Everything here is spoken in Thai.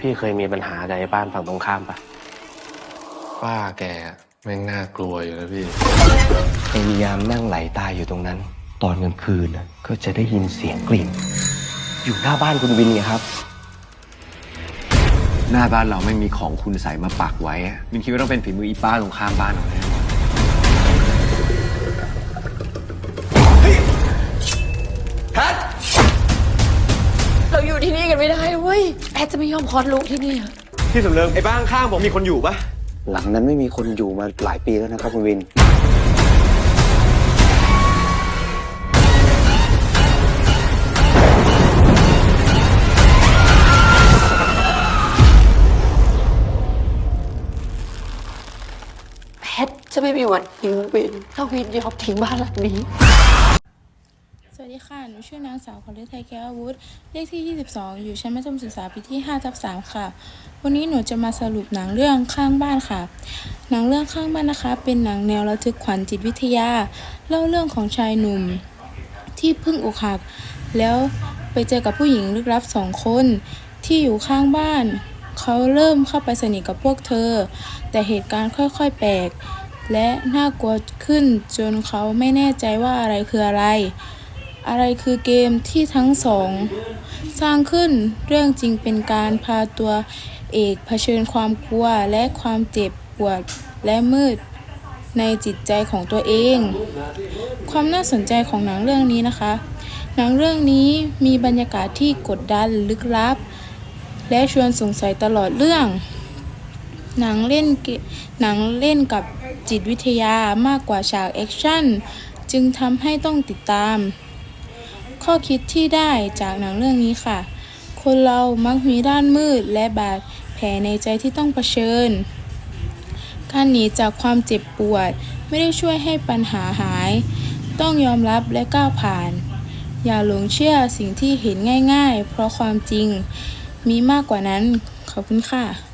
พี่เคยมีปัญหากับไอ้บ้านฝั่งตรงข้ามปะป้าแกแม่งน่ากลัวอยู่นะพี่พยายามนั่งไหลตายอยู่ตรงนั้น ตอนกลางคืนน่ะก็จะได้ยินเสียงกลิ่น อยู่หน้าบ้านคุณวินไงครับ หน้าบ้านเราไม่มีของคุณใส่มาปักไว้อะมินคิดว่าต้องเป็นฝีมืออีป้าตรงข้ามบ้านเราแน่ ยแอดจะไม่ยอมคลอดลูกที่นี่อะพี่สำเริงไอ้บ้านข้างผมมีคนอยู่ปะหลังนั้นไม่มีคนอยู่มาหลายปีแล้วนะครับคุณวิน แพทจะไม่มีวันทิ้งวิน ถ้าวินยอมทิ้งบ้านหลังนี้สวัส ดีค่ะ หนูชื่อนางสาวขวัญฤทัยแก้ววุธเลขที่ 22 อยู่ชั้นมัธยมศึกษาปีที่5ทับ3ค่ะ วันนี้หนูจะมาสรุปหนังเรื่องข้างบ้านค่ะ หนังเรื่องข้างบ้านนะคะ เป็นหนังแนวระทึกขวัญจิตวิทยา เล่าเรื่องของชายหนุ่ม ที่เพิ่งอกหัก แล้วไปเจอกับผู้หญิงลึกลับสองคน ที่อยู่ข้างบ้าน เขาเริ่มเข้าไปสนิทกับพวกเธอ แต่เหตุการณ์ค่อยๆ แปลกและน่ากลัวขึ้นจนเขาไม่แน่ใจว่าอะไรคืออะไร อะไรคือเกมที่ทั้งสอง สร้างขึ้นเรื่องจริงเป็นการพาตัวเอกเผชิญความกลัวและความเจ็บปวดและมืดในจิตใจของตัวเอง ความน่าสนใจของหนังเรื่องนี้นะคะ หนังเรื่องนี้มีบรรยากาศที่กดดันลึกลับ และชวนสงสัยตลอดเรื่อง หนังเล่นหนังเล่นกับจิตวิทยามากกว่าฉากแอคชั่น จึงทำให้ต้องติดตาม ข้อคิดที่ได้จากหนังเรื่องนี้ค่ะ คนเรามักมีด้านมืดและบาดแผลในใจที่ต้องเผชิญ การหนีจากความเจ็บปวดไม่ได้ช่วยให้ปัญหาหาย ต้องยอมรับและก้าวผ่าน อย่าหลงเชื่อสิ่งที่เห็นง่าย ๆ เพราะความจริงมีมากกว่านั้น ขอบคุณค่ะ